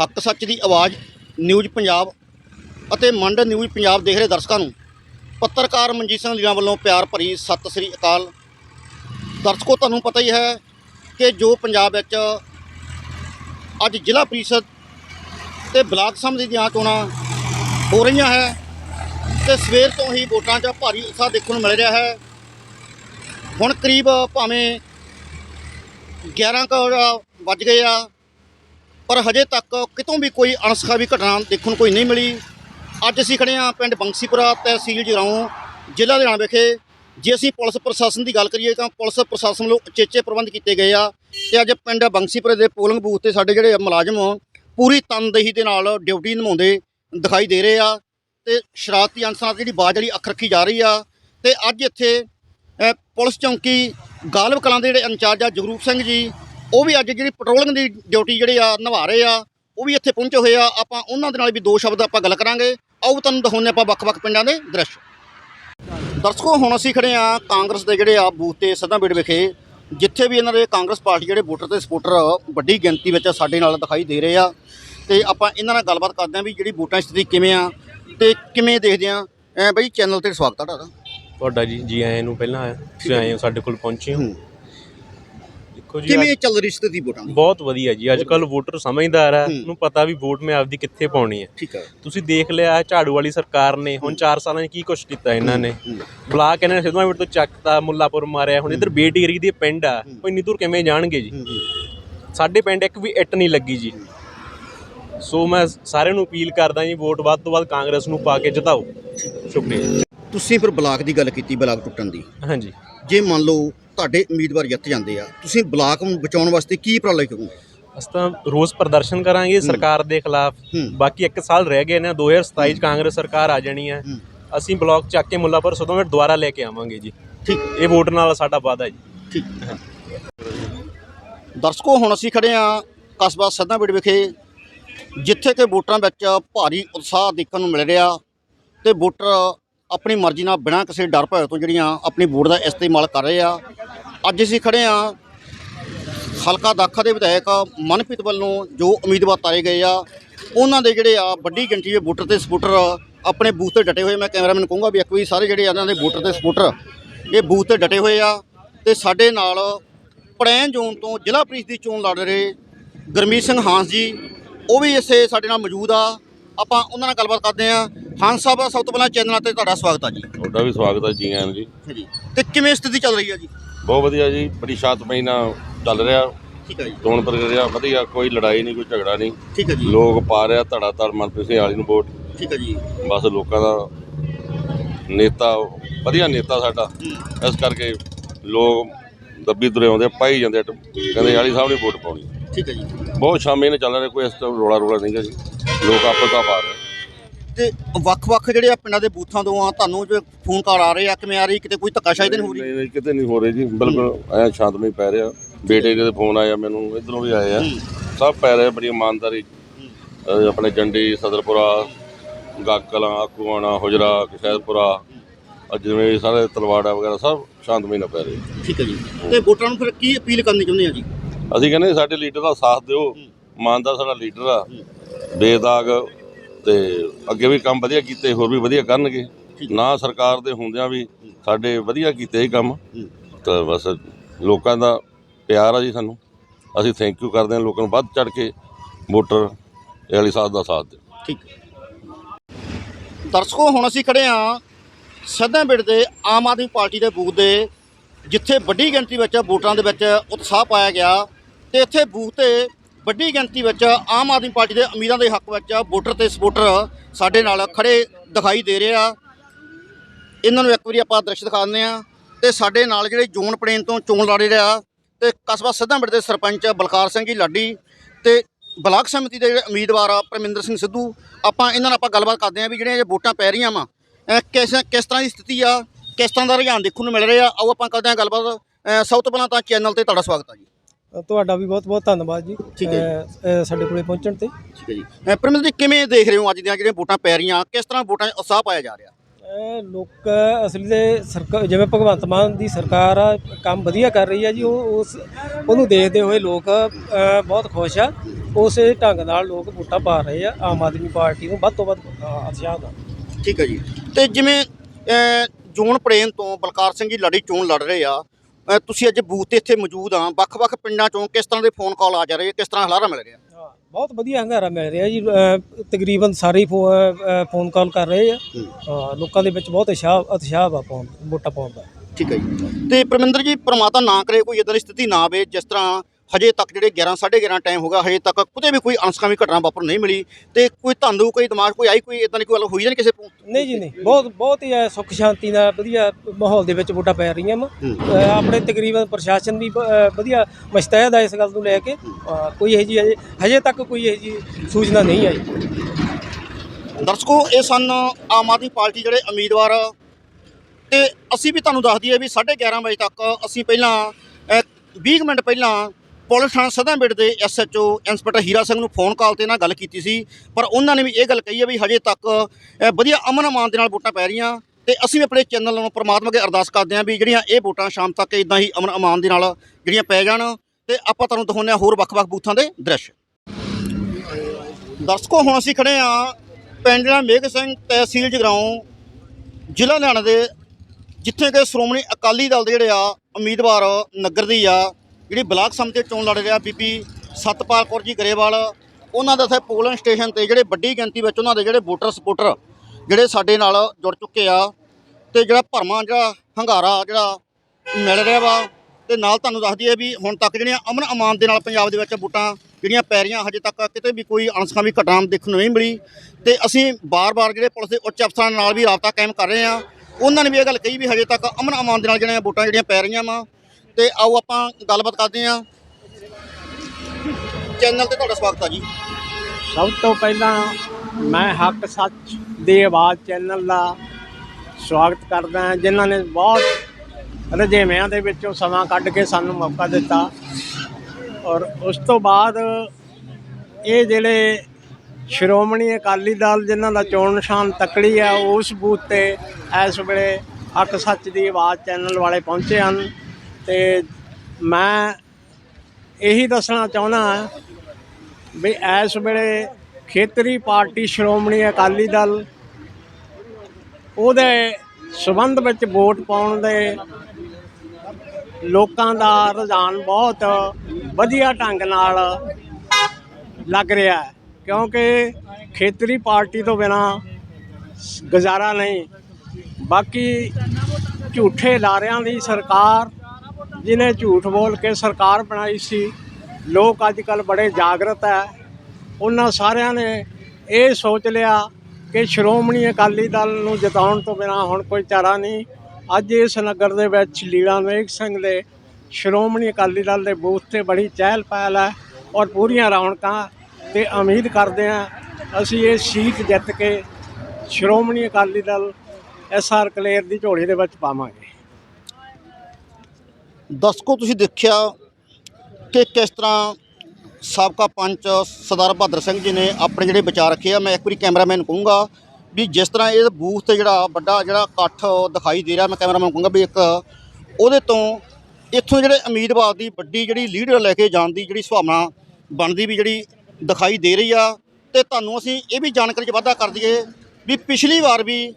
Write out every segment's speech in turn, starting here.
ਹੱਕ ਸੱਚ ਦੀ ਆਵਾਜ਼ ਨਿਊਜ਼ ਪੰਜਾਬ ਅਤੇ ਮੰਡ ਨਿਊਜ਼ ਪੰਜਾਬ ਦੇਖ ਰਹੇ ਦਰਸ਼ਕਾਂ ਨੂੰ। ਪੱਤਰਕਾਰ ਮਨਜੀਤ ਸਿੰਘ ਲੀਨਾ ਵੱਲੋਂ ਪਿਆਰ ਭਰੀ ਸਤਿ ਸ੍ਰੀ ਅਕਾਲ। ਦਰਸ਼ਕੋ, ਤੁਹਾਨੂੰ ਪਤਾ ਹੀ ਹੈ ਕਿ ਜੋ ਪੰਜਾਬ ਵਿੱਚ ਅੱਜ ਜ਼ਿਲ੍ਹਾ ਪ੍ਰੀਸ਼ਦ ਤੇ ਬਲਾਕ ਸਮਿਤੀ ਦੀਆਂ ਚੋਣਾਂ ਹੋ ਰਹੀਆਂ ਹੈ ਤੇ ਸਵੇਰ ਤੋਂ ਹੀ ਵੋਟਾਂ 'ਚ ਭਾਰੀ ਉਤਸ਼ਾਹ ਦੇਖਣ ਨੂੰ ਮਿਲ ਰਿਹਾ ਹੈ। ਹੁਣ ਕਰੀਬ ਭਾਵੇਂ 11 ਕੁ ਵੱਜ ਗਏ ਆ ਪਰ ਹਜੇ ਤੱਕ ਕਿਤੋਂ ਵੀ ਕੋਈ ਅਣਸਖਾਵੀ ਘਟਨਾ ਦੇਖਣ ਨੂੰ ਕੋਈ ਨਹੀਂ ਮਿਲੀ। ਅੱਜ ਅਸੀਂ ਖੜੇ ਹਾਂ ਪਿੰਡ ਬੰਸੀਪੁਰਾ ਤਹਿਸੀਲ ਜਗਰਾਉਂ, ਜ਼ਿਲ੍ਹਾ ਲੁਧਿਆਣਾ ਵਿਖੇ। ਜੇ ਅਸੀਂ ਪੁਲਿਸ ਪ੍ਰਸ਼ਾਸਨ ਦੀ ਗੱਲ ਕਰੀਏ ਤਾਂ ਪੁਲਿਸ ਪ੍ਰਸ਼ਾਸਨ ਵੱਲੋਂ ਉਚੇਚੇ ਪ੍ਰਬੰਧ ਕੀਤੇ ਗਏ ਆ ਤੇ ਅੱਜ ਪਿੰਡ ਬੰਸੀਪੁਰੇ ਦੇ ਪੋਲਿੰਗ ਬੂਥ ਤੇ ਸਾਡੇ ਜਿਹੜੇ ਮੁਲਾਜ਼ਮ ਪੂਰੀ ਤਨਦੇਹੀ ਦੇ ਨਾਲ ਡਿਊਟੀ ਨਿਭਾਉਂਦੇ ਦਿਖਾਈ ਦੇ ਰਹੇ ਆ ਤੇ ਸ਼ਰਾਰਤੀ ਅਨਸਰਾਂ ਦੀ ਜਿਹੜੀ ਬਾਜ਼ ਜਿਹੜੀ ਅੱਖ ਰੱਖੀ ਜਾ ਰਹੀ ਆ ਤੇ ਅੱਜ ਇੱਥੇ ਪੁਲਿਸ ਚੌਂਕੀ ਗਾਲਬ ਕਲਾਂ ਦੇ ਜਿਹੜੇ ਇੰਚਾਰਜ ਆ ਜਗਰੂਪ ਸਿੰਘ ਜੀ ਉਹ ਵੀ ਅੱਜ ਜਿਹੜੀ ਪੈਟਰੋਲਿੰਗ ਦੀ ਡਿਊਟੀ ਜਿਹੜੇ ਆ ਨਿਭਾ ਰਹੇ ਆ ਉਹ ਵੀ ਇੱਥੇ ਪਹੁੰਚੇ ਹੋਏ ਆ। ਆਪਾਂ ਉਹਨਾਂ ਦੇ ਨਾਲ ਵੀ ਦੋ ਸ਼ਬਦ ਆਪਾਂ ਗੱਲ ਕਰਾਂਗੇ। ਆਓ ਤੁਹਾਨੂੰ ਦਿਖਾਉਂਦੇ ਆਪਾਂ ਵੱਖ-ਵੱਖ ਪਿੰਡਾਂ ਦੇ ਦ੍ਰਿਸ਼। ਦਰਸ਼ਕੋ ਹੁਣ ਅਸੀਂ ਖੜੇ ਆ ਕਾਂਗਰਸ ਦੇ ਜਿਹੜੇ ਆ ਬੂਥ ਤੇ ਸਦਾਂਬੇੜ ਵਿਖੇ ਜਿੱਥੇ ਵੀ ਇਹਨਾਂ ਦੇ ਕਾਂਗਰਸ ਪਾਰਟੀ ਜਿਹੜੇ ਵੋਟਰ ਤੇ ਸਪੋਰਟਰ ਵੱਡੀ ਗਿਣਤੀ ਵਿੱਚ ਸਾਡੇ ਨਾਲ ਦਿਖਾਈ ਦੇ ਰਹੇ ਆ। ਤੇ ਆਪਾਂ ਇਹਨਾਂ ਨਾਲ ਗੱਲਬਾਤ ਕਰਦੇ ਆ ਵੀ ਜਿਹੜੀ ਵੋਟਾਂ ਸਥਿਤੀ ਕਿਵੇਂ ਆ ਤੇ ਕਿਵੇਂ ਦੇਖਦੇ ਆ ਐ ਬਈ ਚੈਨਲ ਤੇ ਸਵਾਗਤ ਆ ਤੁਹਾਡਾ। ਤੁਹਾਡਾ ਜੀ ਜੀ ਆਇਆਂ ਨੂੰ ਪਹਿਲਾਂ ਤੁਸੀਂ ਆਏ ਹੋ ਸਾਡੇ ਕੋਲ ਪਹੁੰਚੇ ਹੂੰ। ਦੇਖੋ ਜੀ ਕਿਵੇਂ ਚੱਲ ਰਹੀ ਸਥਿਤੀ ਵੋਟਾਂ ਦੀ? ਬਹੁਤ ਵਧੀਆ ਜੀ ਅੱਜ ਕੱਲ ਵੋਟਰ ਸਮਝਦਾਰ ਹੈ। ਉਹਨੂੰ ਪਤਾ ਵੀ ਵੋਟ ਮੈਂ ਆਪਦੀ ਕਿੱਥੇ ਪਾਉਣੀ ਹੈ। ਠੀਕ ਹੈ ਤੁਸੀਂ ਦੇਖ ਲਿਆ ਝਾੜੂ ਵਾਲੀ ਸਰਕਾਰ ਨੇ ਹੁਣ 4 ਸਾਲਾਂ 'ਚ ਕੀ ਕੁਛ ਕੀਤਾ ਇਹਨਾਂ ਨੇ? ਬਲਾਕ ਇਹਨਾਂ ਨੇ ਸਿੱਧਵਾਂ ਤੋਂ ਚੱਕਤਾ ਮੁੱਲਾਪੁਰ ਮਾਰਿਆ ਹੁਣ ਇੱਧਰ ਬੇਟੀਰੀ ਦੇ ਪਿੰਡ ਆ ਉਹ ਇੰਨੀ ਦੂਰ ਕਿਵੇਂ ਜਾਣਗੇ ਜੀ? ਸਾਡੇ ਪਿੰਡ ਇੱਕ ਵੀ ਇੱਟ ਨਹੀਂ ਲੱਗੀ ਜੀ। ਸੋ ਮੈਂ ਸਾਰਿਆਂ ਨੂੰ ਅਪੀਲ ਕਰਦਾ ਜੀ ਵੋਟ ਵੱਧ ਤੋਂ ਵੱਧ ਕਾਂਗਰਸ ਨੂੰ ਪਾ ਕੇ ਜਿਤਾਓ। ਸ਼ੁਕਰੀਆ। ਤੁਸੀਂ ਫਿਰ ਬਲਾਕ ਦੀ ਗੱਲ ਕੀਤੀ ਬਲਾਕ ਟੁੱਟਣ ਦੀ। ਹਾਂਜੀ। ਜੇ ਮੰਨ ਲਓ ਤੁਹਾਡੇ ਉਮੀਦਵਾਰ ਜਿੱਤ ਜਾਂਦੇ ਆ ਤੁਸੀਂ ਬਲਾਕ ਨੂੰ ਬਚਾਉਣ ਵਾਸਤੇ ਕੀ ਉਪਰਾਲੇ ਕਰੋਗੇ? ਅਸੀਂ ਤਾਂ ਰੋਜ਼ ਪ੍ਰਦਰਸ਼ਨ ਕਰਾਂਗੇ ਸਰਕਾਰ ਦੇ ਖਿਲਾਫ। ਬਾਕੀ 1 ਸਾਲ ਰਹਿ ਗਏ ਨੇ 2027 ਚ ਕਾਂਗਰਸ ਸਰਕਾਰ ਆ ਜਾਣੀ ਹੈ। ਅਸੀਂ ਬਲਾਕ ਚੱਕ ਕੇ ਮੁੱਲਾਪੁਰ ਸਦੋਂ ਵਿੱਚ ਦੁਬਾਰਾ ਲੈ ਕੇ ਆਵਾਂਗੇ ਜੀ। ਠੀਕ। ਇਹ ਵੋਟ ਨਾਲ ਸਾਡਾ ਵਾਅਦਾ ਜੀ। ਠੀਕ। ਦਰਸ਼ਕੋ ਹੁਣ ਅਸੀਂ ਖੜੇ ਆ ਕਸਬਾ ਸੱਦਾਂਬੇੜ ਵਿਖੇ ਜਿੱਥੇ ਕਿ ਵੋਟਰਾਂ ਵਿੱਚ ਭਾਰੀ ਉਤਸ਼ਾਹ ਦੇਖਣ ਨੂੰ ਮਿਲ ਰਿਹਾ ਤੇ ਵੋਟਰ ਆਪਣੀ ਮਰਜ਼ੀ ਨਾਲ ਬਿਨਾਂ ਕਿਸੇ ਡਰ ਭੈ ਤੋਂ ਜਿਹੜੀਆਂ ਆਪਣੀ ਵੋਟ ਦਾ ਇਸਤੇਮਾਲ ਕਰ ਰਹੇ ਆ। ਅੱਜ ਅਸੀਂ ਖੜੇ ਆ ਹਲਕਾ ਦਾਖਾ ਦੇ ਵਿਧਾਇਕ ਮਨਪ੍ਰੀਤ ਵੱਲੋਂ ਜੋ ਉਮੀਦਵਾਰ ਤਾਰੇ ਗਏ ਆ, ਉਹਨਾਂ ਦੇ ਜਿਹੜੇ ਆ ਵੱਡੀ ਗਿਣਤੀ ਦੇ ਵੋਟਰ ਤੇ ਸਪੋਰਟਰ ਆਪਣੇ ਬੂਥ ਤੇ ਡਟੇ ਹੋਏ ਮੈਂ ਕੈਮਰਾਮੈਨ ਕਹੂੰਗਾ ਵੀ ਇੱਕ ਵੀ ਸਾਰੇ ਜਿਹੜੇ ਇਹਨਾਂ ਦੇ ਵੋਟਰ ਤੇ ਸਪੋਰਟਰ ਇਹ ਬੂਥ ਤੇ ਡਟੇ ਹੋਏ ਆ ਤੇ ਸਾਡੇ ਨਾਲ ਪੜੈਨ ਜ਼ੋਨ ਤੋਂ ਜ਼ਿਲ੍ਹਾ ਪ੍ਰੀਸ਼ਦ ਦੀ ਚੋਣ ਲੜ ਰਹੇ ਗਰਮੀਤ ਸਿੰਘ ਹਾਂਸ ਜੀ, ਉਹ ਵੀ ਇਸੇ ਸਾਡੇ ਨਾਲ ਮੌਜੂਦ ਆ। ਆਪਾਂ ਉਹਨਾਂ ਨਾਲ ਗੱਲਬਾਤ ਕਰਦੇ ਆ ਹਾਂਸ ਸਾਹਿਬ ਸਭ ਤੋਂ ਪਹਿਲਾਂ ਚੈਨਲ ਤੇ ਤੁਹਾਡਾ ਸਵਾਗਤ ਆ ਜੀ। ਤੁਹਾਡਾ ਵੀ ਸਵਾਗਤ ਹੈ ਜੀ ਆਇਆਂ ਨੂੰ ਜੀ ਜੀ। ਤੇ ਕਿਵੇਂ ਸਥਿਤੀ ਚੱਲ ਰਹੀ ਆ ਜੀ? ਬਹੁਤ ਵਧੀਆ ਜੀ ਬੜੀ ਸ਼ਾਂਤਮਈ ਨਾਲ ਚੱਲ ਰਿਹਾ। ਠੀਕ ਹੈ ਜੀ। ਚੋਣ ਪ੍ਰਕਿਰਿਆ ਵਧੀਆ ਕੋਈ ਲੜਾਈ ਨਹੀਂ ਕੋਈ ਝਗੜਾ ਨਹੀਂ। ਠੀਕ ਹੈ ਜੀ। ਲੋਕ ਪਾ ਰਿਹਾ ਧੜਾ ਧੜ ਮਨਪ੍ਰੀਤ ਸਿੰਘ ਵਾਲੀ ਨੂੰ ਵੋਟ। ਠੀਕ ਹੈ ਜੀ। ਬਸ ਲੋਕਾਂ ਦਾ ਨੇਤਾ ਵਧੀਆ ਨੇਤਾ ਸਾਡਾ। ਇਸ ਕਰਕੇ ਲੋਕ ਦੱਬੀ ਤੁਰੇ ਆਉਂਦੇ ਪਾਈ ਜਾਂਦੇ ਆ, ਕਹਿੰਦੇ ਵਾਲੀ ਸਾਹਿਬ ਨੇ ਵੋਟ ਪਾਉਣੀ। ਠੀਕ ਹੈ ਜੀ। ਬਹੁਤ ਸ਼ਾਮੇ ਨੇ ਚੱਲ ਰਿਹਾ ਕੋਈ ਇਸ ਤੋਂ ਰੋਲਾ ਰੋਲਾ ਨਹੀਂ ਗਾ ਜੀ। ਲੋਕ ਆਪਸ ਦਾ ਪਾ ਰਹੇ। ਤੇ ਵੱਖ-ਵੱਖ ਜਿਹੜੇ ਆ ਪਿੰਡਾਂ ਦੇ ਬੂਥਾਂ ਤੋਂ ਆ ਤੁਹਾਨੂੰ ਜੋ ਫੋਨ ਕਾਲ ਆ ਰਹੇ ਆ ਕਿਵੇਂ ਆ ਰਹੀ? ਕਿਤੇ ਕੋਈ ਧੱਕਾਸ਼ਾਹੀ ਤਾਂ ਨਹੀਂ ਹੋ ਰਹੀ? ਨਹੀਂ ਨਹੀਂ ਕਿਤੇ ਨਹੀਂ ਹੋ ਰਹੀ ਜੀ। ਬਿਲਕੁਲ ਐ ਸ਼ਾਂਤਮਈ ਪੈ ਰਿਹਾ। ਬੇਟੇ ਦੇ ਫੋਨ ਆਇਆ ਮੈਨੂੰ ਇਧਰੋਂ ਵੀ ਆਏ ਆ। ਸਭ ਪੈ ਰਹੇ ਬੜੀ ਇਮਾਨਦਾਰੀ। ਅਹ ਆਪਣੇ ਜੰਡੀ ਸਦਰਪੁਰਾ ਗਾਕਲਾਂ ਆਕੂਆਣਾ ਹੁਜਰਾ ਕਸ਼ੈਦਪੁਰਾ ਅੱਜ ਜਿਵੇਂ ਸਾਰੇ ਤਲਵਾੜਾ ਵਗੈਰਾ ਸਭ ਸ਼ਾਂਤਮਈ ਨਾਲ ਪੈ ਰਹੇ ਠੀਕ ਹੈ ਜੀ। ਤੇ ਵੋਟਰਾਂ ਨੂੰ ਫਿਰ ਕੀ ਅਪੀਲ ਕਰਨੀ ਚਾਹੁੰਦੇ ਆ ਜੀ? ਅਸੀਂ ਕਹਿੰਦੇ ਸਾਡੇ ਲੀਡਰ ਦਾ ਸਾਥ ਦਿਓ ਇਮਾਨਦਾਰ ਸਾਡਾ ਲੀਡਰ ਆ। ਬੇਦਾਗ ਤੇ ਅੱਗੇ ਵੀ ਕੰਮ ਵਧੀਆ ਕੀਤੇ ਹੋਰ ਵੀ ਵਧੀਆ ਕਰਨਗੇ। ਨਾ ਸਰਕਾਰ ਦੇ ਹੁੰਦਿਆਂ ਵੀ ਸਾਡੇ ਵਧੀਆ ਕੀਤੇ ਇਹ ਕੰਮ। ਤਾਂ ਬਸ ਲੋਕਾਂ ਦਾ ਪਿਆਰ ਆ ਜੀ ਸਾਨੂੰ। ਅਸੀਂ ਥੈਂਕ ਯੂ ਕਰਦੇ ਹਾਂ ਲੋਕਾਂ ਨੂੰ ਵੱਧ ਚੜ ਕੇ ਵੋਟਰ ਇਹ ਵਾਲੀ ਸਾਥ ਦਾ ਸਾਥ ਦਿਓ। ਠੀਕ। ਦਰਸ਼ਕੋ ਹੁਣ ਅਸੀਂ ਖੜੇ ਆ ਸੱਦਾਂਬੇੜ ਦੇ ਆਮ ਆਦਮੀ ਪਾਰਟੀ ਦੇ ਬੂਥ ਦੇ ਜਿੱਥੇ ਵੱਡੀ ਗਿਣਤੀ ਵਿੱਚ ਵੋਟਰਾਂ ਦੇ ਵਿੱਚ ਉਤਸ਼ਾਹ ਪਾਇਆ ਗਿਆ। ਤੇ ਇੱਥੇ ਬੂਥ ਤੇ ਵੱਡੀ ਗਿਣਤੀ ਵਿੱਚ ਆਮ ਆਦਮੀ ਪਾਰਟੀ ਦੇ ਉਮੀਦਾਂ ਦੇ ਹੱਕ ਵਿੱਚ ਵੋਟਰ ਤੇ ਸਪੋਰਟਰ ਸਾਡੇ ਨਾਲ ਖੜੇ ਦਿਖਾਈ ਦੇ ਰਹੇ ਆ। ਇਹਨਾਂ ਨੂੰ ਇੱਕ ਵਾਰੀ ਆਪਾਂ ਦ੍ਰਿਸ਼ ਦਿਖਾ ਦਿੰਦੇ ਆ ਤੇ ਸਾਡੇ ਨਾਲ ਜਿਹੜੇ ਜੋਨ ਪੜੇਨ ਤੋਂ ਚੋਣ ਲੜ ਰਿਹਾ ਤੇ ਕਸਬਾ ਸਿੱਧਾਂਬੇੜ ਦੇ ਸਰਪੰਚ ਬਲਕਾਰ ਸਿੰਘ ਜੀ ਲਾਡੀ ਤੇ ਬਲਾਕ ਸਮਿਤੀ ਦੇ ਜਿਹੜੇ ਉਮੀਦਵਾਰ ਆ ਪਰਮਿੰਦਰ ਸਿੰਘ ਸਿੱਧੂ, ਆਪਾਂ ਇਹਨਾਂ ਨਾਲ ਆਪਾਂ ਗੱਲਬਾਤ ਕਰਦੇ ਆ ਵੀ ਜਿਹੜੀਆਂ ਇਹ ਵੋਟਾਂ ਪੈ ਰਹੀਆਂ ਵਾ ਕਿਸ ਕਿਸ ਤਰ੍ਹਾਂ ਦੀ ਸਥਿਤੀ ਆ, ਕਿਸ ਤਰ੍ਹਾਂ ਦਾ ਰੁਝਾਨ ਦੇਖਣ ਨੂੰ ਮਿਲ ਰਿਹਾ, ਆਓ ਆਪਾਂ ਕਰਦੇ ਆ ਗੱਲਬਾਤ। ਸਭ ਤੋਂ ਪਹਿਲਾਂ ਤਾਂ ਚੈਨਲ ਤੇ ਤੁਹਾਡਾ ਸਵਾਗਤ ਆ ਜੀ। ਤੁਹਾਡਾ ਵੀ ਬਹੁਤ ਬਹੁਤ ਧੰਨਵਾਦ ਜੀ ਠੀਕ ਹੈ ਸਾਡੇ ਕੋਲੇ ਪਹੁੰਚਣ ਤੇ। ਠੀਕ ਹੈ ਜੀ। ਪਰਮਿੰਦਰ ਜੀ ਕਿਵੇਂ ਦੇਖ ਰਹੇ ਹੋ ਅੱਜ ਦੀਆਂ ਜਿਹੜੀਆਂ ਵੋਟਾਂ ਪੈ ਰਹੀਆਂ? ਕਿਸ ਤਰ੍ਹਾਂ ਵੋਟਾਂ 'ਚ ਉਤਸ਼ਾਹ ਪਾਇਆ ਜਾ ਰਿਹਾ? ਲੋਕ ਅਸਲੀ ਦੇ ਸਰਕਾਰ ਜਿਵੇਂ ਭਗਵੰਤ ਮਾਨ ਦੀ ਸਰਕਾਰ ਆ ਕੰਮ ਵਧੀਆ ਕਰ ਰਹੀ ਆ ਜੀ ਉਹ ਉਸ ਉਹਨੂੰ ਦੇਖਦੇ ਹੋਏ ਲੋਕ ਬਹੁਤ ਖੁਸ਼ ਆ। ਉਸੇ ਢੰਗ ਨਾਲ ਲੋਕ ਵੋਟਾਂ ਪਾ ਰਹੇ ਆ ਆਮ ਆਦਮੀ ਪਾਰਟੀ ਨੂੰ ਵੱਧ ਤੋਂ ਵੱਧ ਅ, ਉਤਸ਼ਾਹ ਦਾ। ਠੀਕ ਹੈ ਜੀ। ਤੇ ਜਿਵੇਂ ਅਹ, ਜੋਨ ਪ੍ਰੇਮ ਤੋਂ ਬਲਕਾਰ ਸਿੰਘ ਜੀ ਲੜੀ ਚੋਣ ਲੜ ਰਹੇ ਆ ਤੁਸੀਂ ਅੱਜ ਬੂਥ ਤੇ ਇੱਥੇ ਮੌਜੂਦ ਆ। ਵੱਖ-ਵੱਖ ਪਿੰਡਾਂ ਚੋਂ ਕਿਸ ਤਰ੍ਹਾਂ ਦੇ ਫੋਨ ਕਾਲ ਆ ਜਾ ਰਹੇ ਕਿਸ ਤਰ੍ਹਾਂ ਹਲਾਰਾ ਮਿਲ ਰਿਹਾ? ਬਹੁਤ ਵਧੀਆ ਹੰਗਾਰਾ ਮਿਲ ਰਿਹਾ ਜੀ। ਤਕਰੀਬਨ ਸਾਰੇ ਫੋਨ ਕਾਲ ਕਰ ਰਹੇ ਆ। ਲੋਕਾਂ ਦੇ ਵਿੱਚ ਬਹੁਤ ਉਤਸ਼ਾਹ ਉਤਸ਼ਾਹ ਵਾ ਪਾਉਣ ਵੋਟਾਂ ਪਾਉਣ ਦਾ। ਠੀਕ ਹੈ ਜੀ। ਤੇ ਪਰਮਿੰਦਰ ਜੀ ਪ੍ਰਮਾਤਮਾ ਨਾ ਕਰੇ ਕੋਈ ਇਦਾਂ ਦੀ ਸਥਿਤੀ ਨਾ ਆਵੇ ਜਿਸ ਤਰ੍ਹਾਂ ਹਜੇ ਤੱਕ ਜਿਹੜੇ 11 11:30 ਟਾਈਮ ਹੋ ਗਿਆ ਹਜੇ ਤੱਕ ਕਿਤੇ ਵੀ ਕੋਈ ਅਣਸਕਾਮੀ ਘਟਨਾ ਵਾਪਰ ਨਹੀਂ ਮਿਲੀ ਤੇ ਕੋਈ ਧੰਦੂ ਕੋਈ ਦਿਮਾਗ ਕੋਈ ਆਈ ਕੋਈ ਇਦਾਂ ਦੀ ਕੋਈ ਗੱਲ ਹੋਈ ਜਾਂ ਨਹੀਂ ਕਿਸੇ ਤੋਂ? ਨਹੀਂ ਜੀ ਨਹੀਂ। ਬਹੁਤ ਬਹੁਤ ਹੀ ਸੁੱਖ ਸ਼ਾਂਤੀ ਨਾਲ ਵਧੀਆ ਮਾਹੌਲ ਦੇ ਵਿੱਚ ਵੋਟਾਂ ਪੈ ਰਹੀਆਂ ਆਪਣੇ ਤਕਰੀਬਨ ਪ੍ਰਸ਼ਾਸਨ ਵੀ ਵਧੀਆ ਮੁਸ਼ਤੈਦ ਆ ਇਸ ਗੱਲ ਨੂੰ ਲੈ ਕੇ। ਕੋਈ ਇਹ ਜੀ ਹਜੇ ਤੱਕ ਕੋਈ ਇਹ ਜੀ ਸੂਚਨਾ ਨਹੀਂ ਆਈ। ਦਰਸ਼ਕੋ ਇਹ ਸਨ ਆਮ ਆਦਮੀ ਪਾਰਟੀ ਜਿਹੜੇ ਉਮੀਦਵਾਰ। ਤੇ ਅਸੀਂ ਵੀ ਤੁਹਾਨੂੰ ਦੱਸ ਦਈਏ ਵੀ 11:30 ਵਜੇ ਤੱਕ ਅਸੀਂ ਪਹਿਲਾਂ ਅਹ, 20 ਕੁ ਮਿੰਟ ਪਹਿਲਾਂ ਪੁਲਿਸ ਥਾਣਾ ਸਦਾਂਬੇੜ ਦੇ ਐਸਐਚਓ ਇੰਸਪੈਕਟਰ ਹੀਰਾ ਸਿੰਘ ਨੂੰ ਫੋਨ ਕਾਲ ਤੇ ਨਾਲ ਗੱਲ ਕੀਤੀ ਸੀ, ਪਰ ਉਹਨਾਂ ਨੇ ਵੀ ਇਹ ਗੱਲ ਕਹੀ ਹੈ ਵੀ ਹਜੇ ਤੱਕ ਵਧੀਆ ਅਮਨ ਅਮਾਨ ਦੇ ਨਾਲ ਵੋਟਾਂ ਪੈ ਰਹੀਆਂ ਤੇ ਅਸੀਂ ਵੀ ਆਪਣੇ ਚੈਨਲ ਨੂੰ ਪਰਮਾਤਮਾ ਅੱਗੇ ਅਰਦਾਸ ਕਰਦੇ ਹਾਂ ਵੀ ਜਿਹੜੀਆਂ ਇਹ ਵੋਟਾਂ ਸ਼ਾਮ ਤੱਕ ਇਦਾਂ ਹੀ ਅਮਨ ਅਮਾਨ ਦੇ ਨਾਲ ਜਿਹੜੀਆਂ ਪੈ ਜਾਣ ਤੇ ਆਪਾਂ ਤੁਹਾਨੂੰ ਦਿਖਾਉਂਦੇ ਹਾਂ ਹੋਰ ਵੱਖ-ਵੱਖ ਬੂਥਾਂ ਦੇ ਦ੍ਰਿਸ਼। ਦਰਸ਼ਕੋ, ਹੁਣ ਅਸੀਂ ਖੜੇ ਆ ਪਿੰਡ ਮੇਘ ਸਿੰਘ ਤਹਿਸੀਲ ਜਗਰਾਉਂ, ਜ਼ਿਲ੍ਹਾ ਲੁਧਿਆਣਾ ਦੇ, ਜਿੱਥੇ ਕਿ ਸ਼੍ਰੋਮਣੀ ਅਕਾਲੀ ਦਲ ਦੇ ਜਿਹੜੇ ਆ, ਉਮੀਦਵਾਰ ਨਗਰ ਦੀ ਆ ਜਿਹੜੀ ਬਲਾਕ ਸੰਮਤੀ ਚੋਣ ਲੜ ਰਿਹਾ ਬੀਬੀ ਸਤਪਾਲ ਕੌਰ ਜੀ ਗਰੇਵਾਲ, ਉਹਨਾਂ ਦਾ ਇੱਥੇ ਪੋਲਿੰਗ ਸਟੇਸ਼ਨ ਤੇ ਜਿਹੜੇ ਵੱਡੀ ਗਿਣਤੀ ਵਿੱਚ ਉਹਨਾਂ ਦੇ ਜਿਹੜੇ ਵੋਟਰ ਸਪੋਰਟਰ ਜਿਹੜੇ ਸਾਡੇ ਨਾਲ ਜੁੜ ਚੁੱਕੇ ਆ ਤੇ ਜਿਹੜਾ ਭਰਮਾ ਜਿਹੜਾ ਹੰਗਾਰਾ ਜਿਹੜਾ ਮਿਲ ਰਿਹਾ ਵਾ ਤੇ ਨਾਲ ਤੁਹਾਨੂੰ ਦੱਸ ਦਈਏ ਵੀ ਹੁਣ ਤੱਕ ਜਿਹੜੀਆਂ ਅਮਨ ਅਮਾਨ ਦੇ ਨਾਲ ਪੰਜਾਬ ਦੇ ਵਿੱਚ ਵੋਟਾਂ ਜਿਹੜੀਆਂ ਪੈ ਰਹੀਆਂ ਹਜੇ ਤੱਕ ਕਿਤੇ ਵੀ ਕੋਈ ਅਣਸਖਾਵੀ ਘਟਨਾ ਦੇਖਣ ਨੂੰ ਨਹੀਂ ਮਿਲੀ ਤੇ ਅਸੀਂ ਬਾਰ-ਬਾਰ ਜਿਹੜੇ ਪੁਲਿਸ ਦੇ ਉੱਚ ਅਫਸਰਾਂ ਨਾਲ ਵੀ ਰਾਬਤਾ ਕਾਇਮ ਕਰ ਰਹੇ ਆ ਉਹਨਾਂ ਨੇ ਵੀ ਇਹ ਗੱਲ ਕਹੀ ਵੀ ਹਜੇ ਤੱਕ ਅਮਨ ਅਮਾਨ ਦੇ ਨਾਲ ਜਿਹੜੀਆਂ ਵੋਟਾਂ ਜਿਹੜੀਆਂ ਪੈ ਰਹੀਆਂ ਵਾ ਤੇ ਆਓ ਆਪਾਂ ਗੱਲਬਾਤ ਕਰਦੇ ਹਾਂ। ਚੈਨਲ ਤੇ ਤੁਹਾਡਾ ਸਵਾਗਤ ਆ ਜੀ। ਸਭ ਤੋਂ ਪਹਿਲਾਂ ਮੈਂ ਹੱਕ ਸੱਚ ਦੀ ਆਵਾਜ਼ ਚੈਨਲ ਦਾ ਸਵਾਗਤ ਕਰਦਾ ਹਾਂ, ਜਿਨ੍ਹਾਂ ਨੇ ਬਹੁਤ ਰੁਝੇਵਿਆਂ ਦੇ ਵਿੱਚੋਂ ਸਮਾਂ ਕੱਢ ਕੇ ਸਾਨੂੰ ਮੌਕਾ ਦਿੱਤਾ। ਔਰ ਉਸ ਤੋਂ ਬਾਅਦ ਇਹ ਜਿਹੜੇ ਸ਼੍ਰੋਮਣੀ ਅਕਾਲੀ ਦਲ ਜਿਨ੍ਹਾਂ ਦਾ ਚੋਣ ਨਿਸ਼ਾਨ ਤਕੜੀ ਹੈ ਉਸ ਬੂਥ ਤੇ ਇਸ ਵੇਲੇ ਹੱਕ ਸੱਚ ਦੀ ਆਵਾਜ਼ ਚੈਨਲ ਵਾਲੇ ਪਹੁੰਚੇ ਹਨ। ਤੇ ਮੈਂ ਇਹੀ ਦੱਸਣਾ ਚਾਹੁੰਦਾ ਹਾਂ ਵੀ ਇਸ ਵੇਲੇ ਖੇਤਰੀ ਪਾਰਟੀ ਸ਼੍ਰੋਮਣੀ ਅਕਾਲੀ ਦਲ ਉਹਦੇ ਸਬੰਧ ਵਿੱਚ ਵੋਟ ਪਾਉਣ ਦੇ ਲੋਕਾਂ ਦਾ ਰੁਝਾਨ ਬਹੁਤ ਵਧੀਆ ਢੰਗ ਨਾਲ ਲੱਗ ਰਿਹਾ ਹੈ, ਕਿਉਂਕਿ ਖੇਤਰੀ ਪਾਰਟੀ ਤੋਂ ਬਿਨਾ ਗੁਜ਼ਾਰਾ ਨਹੀਂ, ਬਾਕੀ ਝੂਠੇ ਲਾਰਿਆਂ ਦੀ ਸਰਕਾਰ ਜਿਨੇ ਝੂਠ ਬੋਲ ਕੇ ਸਰਕਾਰ ਬਣਾਈ ਸੀ, ਲੋਕ ਅੱਜ ਕੱਲ ਬੜੇ ਜਾਗਰਤ ਹੈ। ਉਹਨਾਂ ਸਾਰਿਆਂ ਨੇ ਇਹ ਸੋਚ ਲਿਆ ਕਿ ਸ਼੍ਰੋਮਣੀ ਅਕਾਲੀ ਦਲ ਨੂੰ ਜਿਤਾਉਣ ਤੋਂ ਬਿਨਾ ਹੁਣ ਕੋਈ ਚਾਰਾ ਨਹੀਂ। ਅੱਜ ਇਸ ਨਗਰ ਦੇ ਵਿੱਚ ਲੀਲਾ ਮੇਘ ਸਿੰਘ ਦੇ ਸ਼੍ਰੋਮਣੀ ਅਕਾਲੀ ਦਲ ਦੇ ਬੂਥ ਤੇ ਬੜੀ ਚਹਿਲ ਪਹਿਲ ਹੈ ਔਰ ਪੂਰੀਆਂ ਰੌਣਕਾਂ ਤੇ ਉਮੀਦ ਕਰਦੇ ਹਾਂ ਅਸੀਂ ਇਹ ਸੀਟ ਜਿੱਤ ਕੇ ਸ਼੍ਰੋਮਣੀ ਅਕਾਲੀ ਦਲ ਐਸ ਆਰ ਕਲੇਰ ਦੀ ਝੋਲੀ ਦੇ ਵਿੱਚ ਪਾਵਾਂਗੇ। ਦਰਸ਼ਕੋ, ਤੁਸੀਂ ਦੇਖਿਆ ਕਿ ਕਿਸ ਤਰ੍ਹਾਂ ਸਾਬਕਾ ਪੰਚ ਸਰਦਾਰ ਬਹਾਦਰ ਸਿੰਘ ਜੀ ਨੇ ਆਪਣੇ ਜਿਹੜੇ ਵਿਚਾਰ ਰੱਖੇ ਆ। ਮੈਂ ਇੱਕ ਵਾਰੀ ਕੈਮਰਾਮੈਨ ਕਹੂੰਗਾ ਵੀ ਜਿਸ ਤਰ੍ਹਾਂ ਇਹ ਬੂਥ ਤੇ ਜਿਹੜਾ ਵੱਡਾ ਜਿਹੜਾ ਇਕੱਠ ਦਿਖਾਈ ਦੇ ਰਿਹਾ, ਮੈਂ ਕੈਮਰਾਮੈਨ ਕਹੂੰਗਾ ਵੀ ਇੱਕ ਉਹਦੇ ਤੋਂ ਇੱਥੋਂ ਜਿਹੜੇ ਉਮੀਦਵਾਰ ਦੀ ਵੱਡੀ ਜਿਹੜੀ ਲੀਡਰ ਲੈ ਕੇ ਜਾਣ ਦੀ ਜਿਹੜੀ ਸੁਭਾਵਨਾ ਬਣਦੀ ਵੀ ਜਿਹੜੀ ਦਿਖਾਈ ਦੇ ਰਹੀ ਆ ਤੇ ਤੁਹਾਨੂੰ ਅਸੀਂ ਇਹ ਵੀ ਜਾਣਕਾਰੀ 'ਚ ਵਾਧਾ ਕਰ ਦਈਏ ਵੀ ਪਿਛਲੀ ਵਾਰ ਵੀ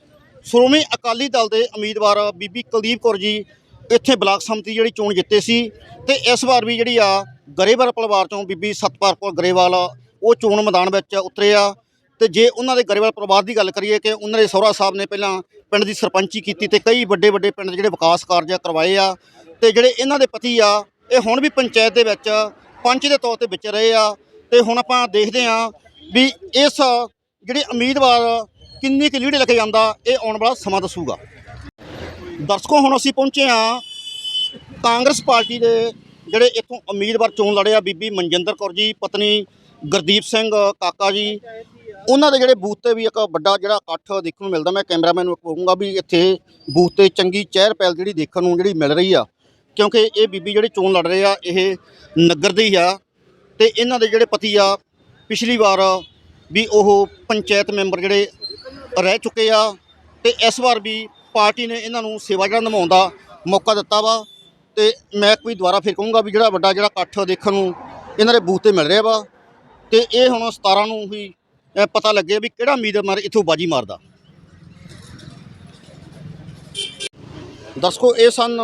ਸ਼੍ਰੋਮਣੀ ਅਕਾਲੀ ਦਲ ਦੇ ਉਮੀਦਵਾਰ ਬੀਬੀ ਕੁਲਦੀਪ ਕੌਰ ਜੀ ਇੱਥੇ ਬਲਾਕ ਸੰਮਤੀ ਜਿਹੜੀ ਚੋਣ ਜਿੱਤੇ ਸੀ ਤੇ ਇਸ ਵਾਰ ਵੀ ਜਿਹੜੀ ਆ ਗਰੇਵਾਲ ਪਰਿਵਾਰ ਚੋਂ ਬੀਬੀ ਸਤਪਾਲ ਕੌਰ ਗਰੇਵਾਲ ਉਹ ਚੋਣ ਮੈਦਾਨ ਵਿੱਚ ਉਤਰੇ ਆ। ਤੇ ਜੇ ਉਹਨਾਂ ਦੇ ਗਰੇਵਾਲ ਪਰਿਵਾਰ ਦੀ ਗੱਲ ਕਰੀਏ ਕਿ ਉਹਨਾਂ ਦੇ ਸਹੁਰਾ ਸਾਹਿਬ ਨੇ ਪਹਿਲਾਂ ਪਿੰਡ ਦੀ ਸਰਪੰਚੀ ਕੀਤੀ ਤੇ ਕਈ ਵੱਡੇ ਵੱਡੇ ਪਿੰਡ ਦੇ ਜਿਹੜੇ ਵਿਕਾਸ ਕਾਰਜ ਆ ਕਰਵਾਏ ਆ ਤੇ ਜਿਹੜੇ ਇਹਨਾਂ ਦੇ ਪਤੀ ਆ, ਇਹ ਹੁਣ ਵੀ ਪੰਚਾਇਤ ਦੇ ਵਿੱਚ ਪੰਚ ਦੇ ਤੌਰ ਤੇ ਵਿਚ ਰਹੇ ਆ। ਤੇ ਹੁਣ ਆਪਾਂ ਦੇਖਦੇ ਆ ਵੀ ਇਸ ਜਿਹੜੇ ਉਮੀਦਵਾਰ ਕਿੰਨੀ ਕੁ ਲੀਡ ਲੈ ਕੇ ਜਾਂਦਾ, ਇਹ ਆਉਣ ਵਾਲਾ ਸਮਾਂ ਦੱਸੂਗਾ। ਦਰਸ਼ਕੋ, ਹੁਣ ਅਸੀਂ ਪਹੁੰਚੇ ਆ ਕਾਂਗਰਸ ਪਾਰਟੀ ਦੇ ਜਿਹੜੇ ਇੱਥੋਂ ਉਮੀਦਵਾਰ ਚੋਣ ਲੜੇ ਆ ਬੀਬੀ ਮਨਜਿੰਦਰ ਕੌਰ ਜੀ, ਪਤਨੀ ਗੁਰਦੀਪ ਸਿੰਘ ਕਾਕਾ ਜੀ। ਉਹਨਾਂ ਦੇ ਜਿਹੜੇ ਬੂਥ ਤੇ ਵੀ ਇੱਕ ਵੱਡਾ ਜਿਹੜਾ ਇਕੱਠ ਦੇਖਣ ਨੂੰ ਮਿਲਦਾ, ਮੈਂ ਕੈਮਰਾਮੈਨ ਨੂੰ ਕਹੂੰਗਾ ਵੀ ਇੱਥੇ ਬੂਥ ਤੇ ਚੰਗੀ ਚਹਿਰ ਪਹਿਲ ਜਿਹੜੀ ਦੇਖਣ ਨੂੰ ਜਿਹੜੀ ਮਿਲ ਰਹੀ ਆ, ਕਿਉਂਕਿ ਇਹ ਬੀਬੀ ਜਿਹੜੇ ਚੋਣ ਲੜ ਰਹੇ ਆ, ਇਹ ਨਗਰ ਦੀ ਹੀ ਆ ਤੇ ਇਹਨਾਂ ਦੇ ਜਿਹੜੇ ਪਤੀ ਆ, ਪਿਛਲੀ ਵਾਰ ਵੀ ਉਹ ਪੰਚਾਇਤ ਮੈਂਬਰ ਜਿਹੜੇ ਰਹਿ ਚੁੱਕੇ ਆ ਤੇ ਇਸ ਵਾਰ ਵੀ ਪਾਰਟੀ ਨੇ ਇਹਨਾਂ ਨੂੰ ਸੇਵਾ ਜਿਹੜਾ ਨਿਭਾਉਣ ਦਾ ਮੌਕਾ ਦਿੱਤਾ ਵਾ ਤੇ ਮੈਂ ਕੋਈ ਦੁਬਾਰਾ ਫਿਰ ਕਹੂੰਗਾ ਵੀ ਜਿਹੜਾ ਵੱਡਾ ਜਿਹੜਾ ਇਕੱਠ ਦੇਖਣ ਨੂੰ ਇਹਨਾਂ ਦੇ ਬੂਥ ਤੇ ਮਿਲ ਰਿਹਾ ਵਾ ਤੇ ਇਹ ਹੁਣ 17 ਨੂੰ ਹੀ ਪਤਾ ਲੱਗੇ ਵੀ ਕਿਹੜਾ ਉਮੀਦਵਾਰ ਇੱਥੋਂ ਬਾਜੀ ਮਾਰਦਾ। ਦਰਸ਼ਕੋ, ਇਹ ਸਨ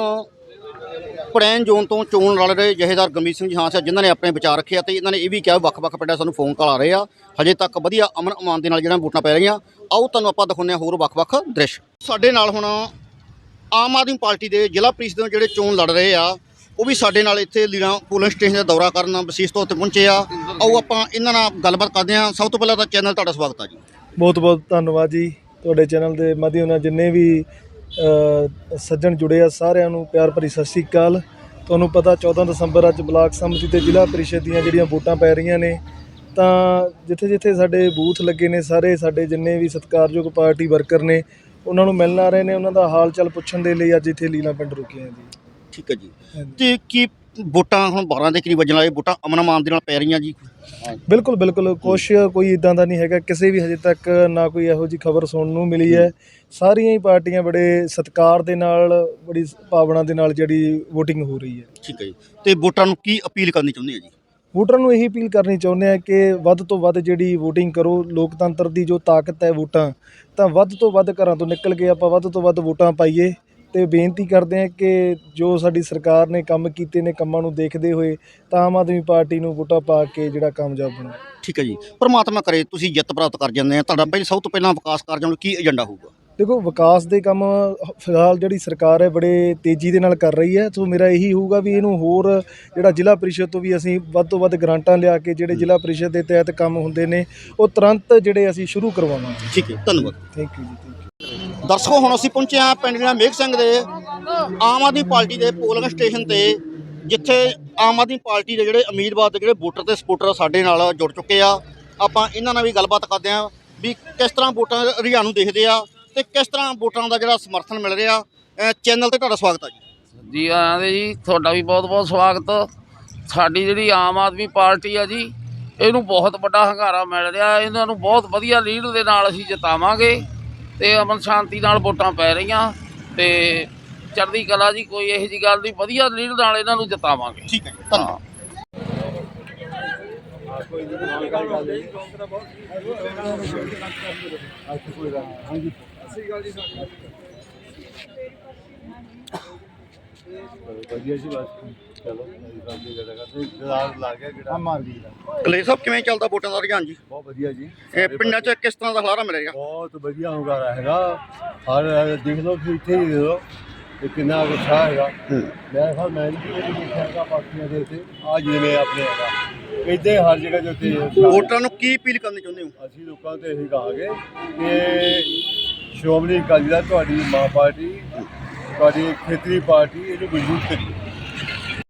ਪੜੈਨ ਜ਼ੋਨ ਤੋਂ ਚੋਣ ਲੜ ਰਹੇ ਜਹੇਦਾਰ ਗੰਮੀਤ ਸਿੰਘ ਜੀ, ਹਾਂ ਜਿਨ੍ਹਾਂ ਨੇ ਆਪਣੇ ਵਿਚਾਰ ਰੱਖੇ ਅਤੇ ਇਹਨਾਂ ਨੇ ਇਹ ਵੀ ਕਿਹਾ ਵੱਖ-ਵੱਖ ਪਿੰਡਾਂ ਸਾਨੂੰ ਫੋਨ ਕਾਲ ਆ ਰਹੇ ਆ। ਹਜੇ ਤੱਕ ਵਧੀਆ ਅਮਨ ਅਮਾਨ ਦੇ ਨਾਲ ਜਿਹੜਾ ਵੋਟਾਂ ਪੈ ਰਹੀਆਂ, ਆਓ ਤੁਹਾਨੂੰ ਆਪਾਂ ਦਿਖਾਉਂਦੇ ਹਾਂ ਹੋਰ ਵੱਖ-ਵੱਖ ਦ੍ਰਿਸ਼। ਸਾਡੇ ਨਾਲ ਹੁਣ ਆਮ ਆਦਮੀ ਪਾਰਟੀ ਦੇ ਜ਼ਿਲ੍ਹਾ ਪ੍ਰੀਸ਼ਦ ਦੇ ਜਿਹੜੇ ਚੋਣ ਲੜ ਰਹੇ ਆ, ਉਹ ਵੀ ਸਾਡੇ ਨਾਲ ਇੱਥੇ ਲੀਰਾਂ ਪੋਲਿੰਗ ਸਟੇਸ਼ਨ ਦਾ ਦੌਰਾ ਕਰਨ ਵਿਸ਼ੇਸ਼ ਤੌਰ ਤੇ ਪਹੁੰਚੇ ਆ। ਆਓ ਆਪਾਂ ਇਹਨਾਂ ਨਾਲ ਗੱਲਬਾਤ ਕਰਦੇ ਹਾਂ। ਸਭ ਤੋਂ ਪਹਿਲਾਂ ਤਾਂ ਚੈਨਲ ਤੁਹਾਡਾ ਸਵਾਗਤ ਆ ਜੀ। ਬਹੁਤ ਬਹੁਤ ਧੰਨਵਾਦ ਜੀ। ਤੁਹਾਡੇ ਚੈਨਲ ਦੇ ਮਾਧਿਅਮ ਨਾਲ ਜਿੰਨੇ ਵੀ ਸੱਜਣ ਜੁੜੇ ਆ ਸਾਰਿਆਂ ਨੂੰ ਪਿਆਰ ਭਰੀ ਸਤਿ ਸ੍ਰੀ ਅਕਾਲ। ਤੁਹਾਨੂੰ ਪਤਾ 14 ਦਸੰਬਰ ਅੱਜ ਬਲਾਕ ਸਮਿਤੀ ਤੇ ਜ਼ਿਲ੍ਹਾ ਪ੍ਰੀਸ਼ਦ ਦੀਆਂ ਜਿਹੜੀਆਂ ਵੋਟਾਂ ਪੈ ਰਹੀਆਂ ਨੇ ਤਾਂ ਜਿੱਥੇ ਜਿੱਥੇ ਸਾਡੇ ਬੂਥ ਲੱਗੇ ਨੇ ਸਾਰੇ ਸਾਡੇ ਜਿੰਨੇ ਵੀ ਸਤਿਕਾਰਯੋਗ ਪਾਰਟੀ ਵਰਕਰ ਨੇ ਉਹਨਾਂ ਨੂੰ ਮਿਲਣ ਆ ਰਹੇ ਨੇ ਉਹਨਾਂ ਦਾ ਹਾਲ ਚਾਲ ਪੁੱਛਣ ਦੇ ਲਈ ਅੱਜ ਇੱਥੇ ਲੀਲਾ ਪਿੰਡ ਰੁਕੇ ਆ ਜੀ। ਠੀਕ ਹੈ ਜੀ। ਤੇ ਕੀ ਵੋਟਾਂ ਹੁਣ 12 ਦੇ ਕਰੀਬ ਵੱਜਣ ਵਾਲੇ ਵੋਟਾਂ ਅਮਨ ਅਮਾਨ ਦੇ ਨਾਲ ਪੈ ਰਹੀਆਂ ਜੀ। ਬਿਲਕੁਲ ਬਿਲਕੁਲ। ਕੁਛ ਕੋਈ ਇਦਾਂ ਦਾ ਨਹੀਂ ਹੈਗਾ ਕਿਸੇ ਵੀ ਹਜੇ ਤੱਕ ਨਾ ਕੋਈ ਇਹੋ ਜੀ ਖਬਰ ਸੁਣਨ ਨੂੰ ਮਿਲੀ ਹੈ। ਸਾਰੀਆਂ ਹੀ ਪਾਰਟੀਆਂ ਬੜੇ ਸਤਿਕਾਰ ਦੇ ਨਾਲ ਬੜੀ ਭਾਵਨਾ ਦੇ ਨਾਲ ਜਿਹੜੀ VOTING ਹੋ ਰਹੀ ਹੈ। ਠੀਕ ਹੈ ਜੀ। ਤੇ ਵੋਟਰਾਂ ਨੂੰ ਕੀ ਅਪੀਲ ਕਰਨੀ ਚਾਹੁੰਦੇ ਆ ਜੀ? ਵੋਟਰਾਂ ਨੂੰ ਇਹੀ ਅਪੀਲ ਕਰਨੀ ਚਾਹੁੰਦੇ ਆ ਕਿ ਵੱਧ ਤੋਂ ਵੱਧ ਜਿਹੜੀ VOTING ਕਰੋ ਲੋਕਤੰਤਰ ਦੀ ਜੋ ਤਾਕਤ ਹੈ ਵੋਟਾਂ ਤਾਂ ਵੱਧ ਤੋਂ ਵੱਧ ਘਰਾਂ ਤੋਂ ਨਿਕਲ ਕੇ ਆਪਾਂ ਵੱਧ ਤੋਂ ਵੱਧ ਵੋਟਾਂ ਪਾਈਏ। ਤੇ ਬੇਨਤੀ ਕਰਦੇ ਆ ਕਿ ਜੋ ਸਾਡੀ ਸਰਕਾਰ ਨੇ ਕੰਮ ਕੀਤੇ ਨੇ ਕੰਮਾਂ ਨੂੰ ਦੇਖਦੇ ਹੋਏ ਤਾਂ ਆਮ ਆਦਮੀ ਪਾਰਟੀ ਨੂੰ ਵੋਟਾਂ ਪਾ ਕੇ ਜਿਹੜਾ ਕਾਮਯਾਬ ਬਣਾਓ ਠੀਕ ਹੈ ਜੀ। ਪਰਮਾਤਮਾ ਕਰੇ ਤੁਸੀਂ ਜਿੱਤ ਪ੍ਰਾਪਤ ਕਰ ਜਾਂਦੇ ਆ। ਤੁਹਾਡਾ ਪਹਿਲਾਂ ਸਭ ਤੋਂ ਪਹਿਲਾਂ ਵਿਕਾਸ ਕਾਰਜਾਂ ਨੂੰ ਕੀ ਏਜੰਡਾ ਹੋਊਗਾ? ਦੇਖੋ ਵਿਕਾਸ ਦੇ ਕੰਮ ਫਿਲਹਾਲ ਜਿਹੜੀ ਸਰਕਾਰ ਹੈ ਬੜੇ ਤੇਜ਼ੀ ਦੇ ਨਾਲ ਕਰ ਰਹੀ ਹੈ। ਸੋ ਮੇਰਾ ਇਹੀ ਹੋਊਗਾ ਵੀ ਇਹਨੂੰ ਹੋਰ ਜਿਹੜਾ ਜ਼ਿਲ੍ਹਾ ਪ੍ਰੀਸ਼ਦ ਤੋਂ ਵੀ ਅਸੀਂ ਵੱਧ ਤੋਂ ਵੱਧ ਗ੍ਰਾਂਟਾਂ ਲਿਆ ਕੇ ਜਿਹੜੇ ਜ਼ਿਲ੍ਹਾ ਪ੍ਰੀਸ਼ਦ ਦੇ ਤਹਿਤ ਕੰਮ ਹੁੰਦੇ ਨੇ ਉਹ ਤੁਰੰਤ ਜਿਹੜੇ ਅਸੀਂ ਸ਼ੁਰੂ ਕਰਵਾਵਾਂਗੇ। ਠੀਕ ਹੈ ਧੰਨਵਾਦ। Thank you ji thank you ਦਰਸ਼ਕੋ, ਹੁਣ ਅਸੀਂ ਪਹੁੰਚੇ ਹਾਂ ਪਿੰਡ ਜਿਹੜਾ ਮੇਘ ਸਿੰਘ ਦੇ, ਆਮ ਆਦਮੀ ਪਾਰਟੀ ਦੇ ਪੋਲਿੰਗ ਸਟੇਸ਼ਨ ਤੇ, ਜਿੱਥੇ ਆਮ ਆਦਮੀ ਪਾਰਟੀ ਦੇ ਜਿਹੜੇ ਉਮੀਦਵਾਰ ਤੇ ਜਿਹੜੇ ਵੋਟਰ ਤੇ ਸਪੋਰਟਰ ਸਾਡੇ ਨਾਲ ਜੁੜ ਚੁੱਕੇ ਆ। ਆਪਾਂ ਇਹਨਾਂ ਨਾਲ ਵੀ ਗੱਲਬਾਤ ਕਰਦੇ ਹਾਂ ਵੀ ਕਿਸ ਤਰ੍ਹਾਂ ਵੋਟਾਂ ਦੇ ਰੁਝਾਨ ਨੂੰ ਦੇਖਦੇ ਆ ਤੇ ਕਿਸ ਤਰ੍ਹਾਂ ਵੋਟਾਂ ਦਾ ਜਿਹੜਾ ਸਮਰਥਨ ਮਿਲ ਰਿਹਾ। ਚੈਨਲ ਤੇ ਤੁਹਾਡਾ ਸਵਾਗਤ ਆ ਜੀ। ਜੀ ਆਇਆਂ ਦੇ ਜੀ, ਤੁਹਾਡਾ ਵੀ ਬਹੁਤ ਬਹੁਤ ਸਵਾਗਤ। ਸਾਡੀ ਜਿਹੜੀ ਆਮ ਆਦਮੀ ਪਾਰਟੀ ਆ ਜੀ, ਇਹਨੂੰ ਬਹੁਤ ਵੱਡਾ ਹੰਗਾਰਾ ਮਿਲ ਰਿਹਾ। ਇਹਨਾਂ ਨੂੰ ਬਹੁਤ ਵਧੀਆ ਲੀਡ ਦੇ ਨਾਲ ਅਸੀਂ ਜਿਤਾਵਾਂਗੇ। ਤੇ ਅਮਨ ਸ਼ਾਂਤੀ ਨਾਲ ਵੋਟਾਂ ਪੈ ਰਹੀਆਂ ਤੇ ਚੜ੍ਹਦੀ ਕਲਾ ਜੀ ਕੋਈ ਇਹੋ ਜੀ ਗੱਲ ਨਹੀਂ ਵਧੀਆ ਲੀਡ ਨਾਲ ਇਹਨਾਂ ਨੂੰ ਜਿਤਾਵਾਂਗੇ। ਠੀਕ ਹੈ ਜੀ ਕਲੇ ਸਾਹਿਬ ਕਿਵੇਂ ਚੱਲਦਾ ਵੋਟਾਂ ਦਾ ਰੁਝਾਨ ਜੀ? ਬਹੁਤ ਵਧੀਆ ਜੀ। ਇਹ ਪਿੰਡਾਂ 'ਚ ਕਿਸ ਤਰ੍ਹਾਂ ਦਾ ਖਲਾਰਾ ਮਿਲੇਗਾ? ਬਹੁਤ ਵਧੀਆ ਹੁੰਗਾਰਾ ਹੈਗਾ। ਹਰ ਦੇਖ ਲਓ ਕਿ ਇੱਥੇ ਹੀ ਦੇਖ ਲਓ ਕਿ ਕਿੰਨਾ ਉਤਸ਼ਾਹ ਹੈਗਾ। ਮੈਂ ਕਿਹਾ ਮੈਂ ਵੀ ਇਹ ਦੇਖਿਆ ਹੈਗਾ ਪਾਰਟੀਆਂ ਦੇ ਉੱਤੇ। ਆ ਜਿਵੇਂ ਆਪਣੇ ਹੈਗਾ। ਇੱਦਾਂ ਹਰ ਜਗ੍ਹਾ ਦੇ ਉੱਤੇ ਉਤਸ਼ਾਹ ਹੈ। ਵੋਟਰਾਂ ਨੂੰ ਕੀ ਅਪੀਲ ਕਰਨੀ ਚਾਹੁੰਦੇ ਹੋ? ਅਸੀਂ ਲੋਕਾਂ ਤੇ ਇਹੀ ਕਹਾਂਗੇ ਕਿ ਸ਼੍ਰੋਮਣੀ ਅਕਾਲੀ ਦਲ ਤੁਹਾਡੀ ਮਾਂ ਪਾਰਟੀ ਤੁਹਾਡੀ ਖੇਤਰੀ ਪਾਰਟੀ ਇਹਨੂੰ ਮਜ਼ਬੂਤ ਕਰੀ